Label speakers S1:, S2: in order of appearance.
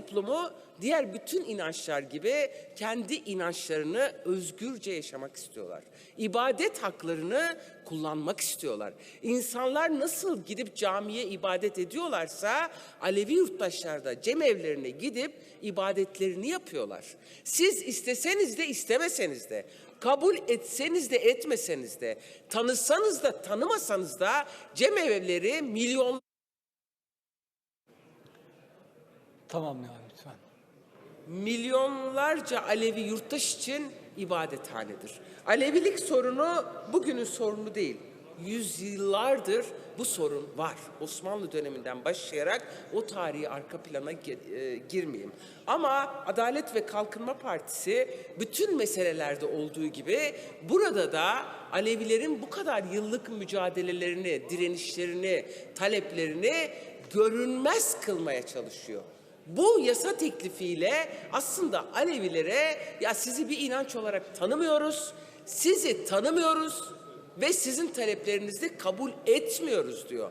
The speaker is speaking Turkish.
S1: toplumu diğer bütün inançlar gibi kendi inançlarını özgürce yaşamak istiyorlar. İbadet haklarını kullanmak istiyorlar. İnsanlar nasıl gidip camiye ibadet ediyorlarsa Alevi yurttaşlar da cemevlerine gidip ibadetlerini yapıyorlar. Siz isteseniz de istemeseniz de kabul etseniz de etmeseniz de tanısanız da tanımasanız da cemevleri milyon
S2: Tamam ya lütfen.
S1: milyonlarca Alevi yurttaş için ibadethanedir. Alevilik sorunu bugünün sorunu değil. Yüzyıllardır bu sorun var. Osmanlı döneminden başlayarak o tarihi arka plana e, girmeyeyim. Ama Adalet ve Kalkınma Partisi bütün meselelerde olduğu gibi burada da Alevilerin bu kadar yıllık mücadelelerini, direnişlerini, taleplerini görünmez kılmaya çalışıyor. Bu yasa teklifiyle aslında Alevilere ya sizi bir inanç olarak tanımıyoruz, sizi tanımıyoruz ve sizin taleplerinizi kabul etmiyoruz diyor.